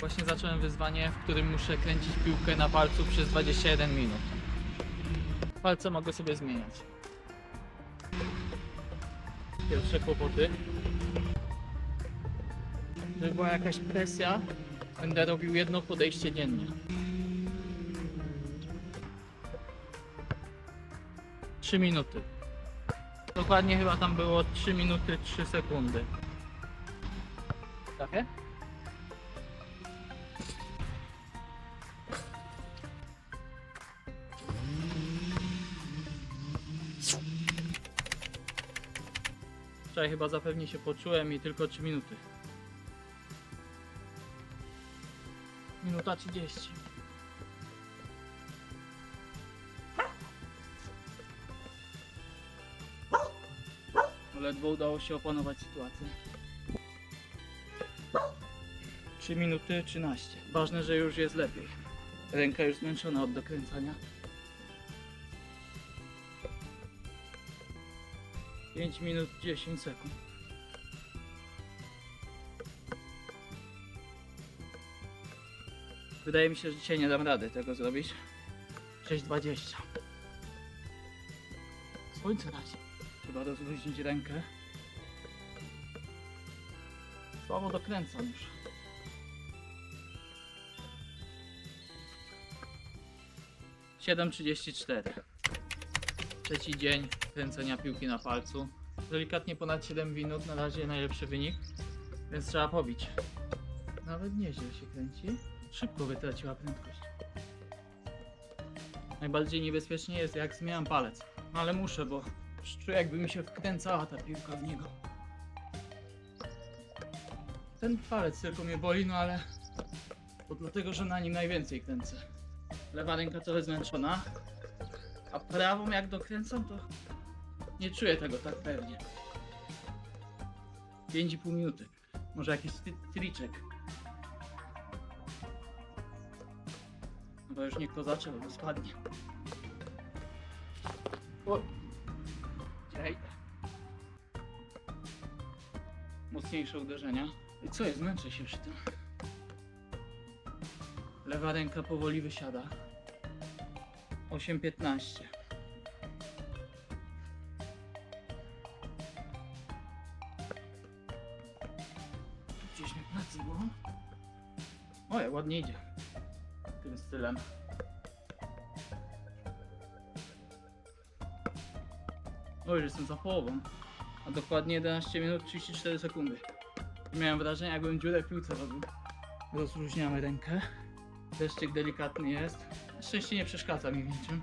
Właśnie zacząłem wyzwanie, w którym muszę kręcić piłkę na palcu przez 21 minut. Palce mogę sobie zmieniać. Pierwsze kłopoty. Żeby była jakaś presja, będę robił jedno podejście dziennie. Trzy minuty. Dokładnie chyba tam było 3 minuty 3 sekundy. Takie? Wczoraj chyba zapewnie się poczułem i tylko 3 minuty. Minuta 30. Ledwo udało się opanować sytuację. 3 minuty 13. Ważne, że już jest lepiej. Ręka już zmęczona od dokręcania. 5 minut 10 sekund. Wydaje mi się, że dzisiaj nie dam rady tego zrobić. 6.20. Słońce razi. Trzeba rozluźnić rękę. Słabo dokręcam już. Siedem trzydzieści cztery. Trzeci dzień kręcenia piłki na palcu. Delikatnie ponad 7 minut, na razie najlepszy wynik, więc trzeba pobić. Nawet nieźle się kręci. Szybko wytraciła prędkość. Najbardziej niebezpiecznie jest jak zmieniam palec. No ale muszę, bo czuję jakby mi się wkręcała ta piłka w niego. Ten palec tylko mnie boli, no ale to dlatego, że na nim najwięcej kręcę. Lewa ręka trochę zmęczona, a prawą jak dokręcam, to nie czuję tego tak pewnie. 5,5 minuty. Może jakiś tri- triczek. Chyba już nie kozaczę, bo spadnie. O. Czekaj. Mocniejsze uderzenia. I co jest? Męczę się przy tym. Lewa ręka powoli wysiada. 8.15. Gdzieś mi plecy było. O, jak ładnie idzie. Tym stylem. O, już jestem za połową. A dokładnie 11 minut 34 sekundy. Miałem wrażenie, jakbym dziurę w piłce robił. Rozluźniamy rękę. Deszczyk delikatny jest. Na szczęście nie przeszkadza mi w niczym.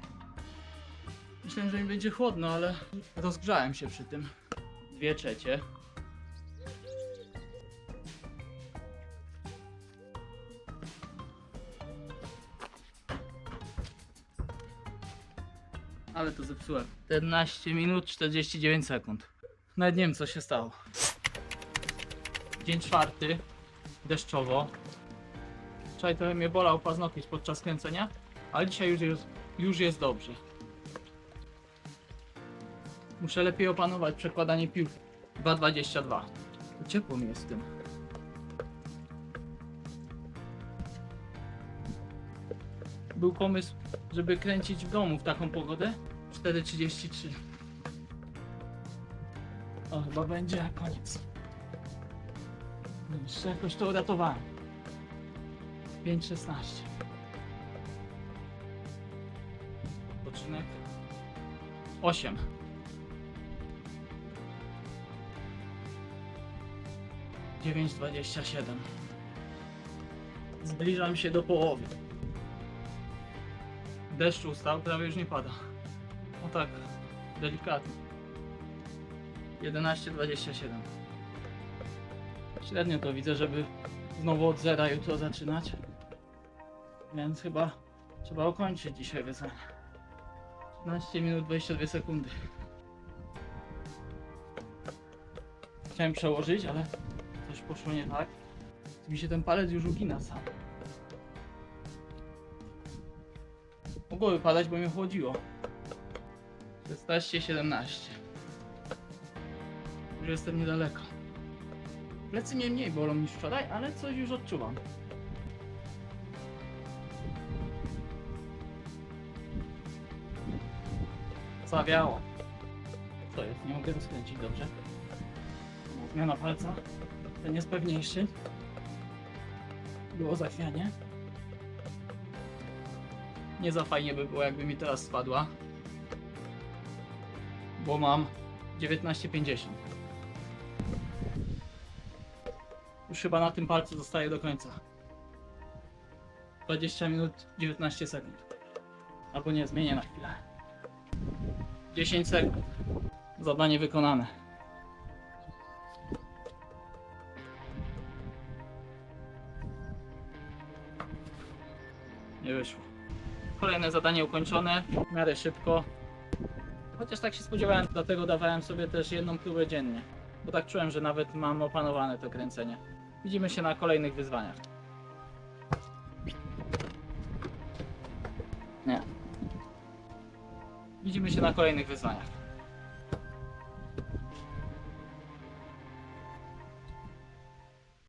Myślałem, że mi będzie chłodno, ale rozgrzałem się przy tym. Dwie trzecie. Ale to zepsułem. 14 minut 49 sekund. Nawet nie wiem co się stało. Dzień czwarty. Deszczowo. Wczoraj trochę mnie bolał paznokieć podczas kręcenia, ale dzisiaj już jest, już jest dobrze. Muszę lepiej opanować przekładanie piłki. 2,22. Ciepło mi jest w tym. Był pomysł, żeby kręcić w domu w taką pogodę. 4,33. O, chyba będzie koniec. Jeszcze jakoś to uratowałem. 5,16. Poczynek. 8. Dziewięć dwadzieścia siedem. Zbliżam się do połowy. Deszcz ustał, prawie już nie pada. O tak, delikatnie. 11,27. Średnio to widzę, żeby znowu od zera jutro zaczynać. Więc chyba trzeba ukończyć dzisiaj wyzwanie. 15 minut 22 sekundy. Chciałem przełożyć, ale coś poszło nie tak. Mi się ten palec już ugina sam. Mogło wypadać, bo mnie chłodziło. 16-17. Już jestem niedaleko. Plecy mnie mniej bolą niż wczoraj, ale coś już odczuwam. Zawiało. Co jest? Nie mogę rozkręcić dobrze. Zmiana palca. Ten jest pewniejszy. Było zachwianie. Nie za fajnie by było, jakby mi teraz spadła. Bo mam 19,50. Już chyba na tym palcu zostaje do końca. 20 minut 19 sekund. Albo nie, zmienię na chwilę. 10 sekund. Zadanie wykonane. Nie wyszło. Kolejne zadanie ukończone, w miarę szybko. Chociaż tak się spodziewałem, dlatego dawałem sobie też jedną próbę dziennie. Bo tak czułem, że nawet mam opanowane to kręcenie. Widzimy się na kolejnych wyzwaniach. Widzimy się na kolejnych wyzwaniach.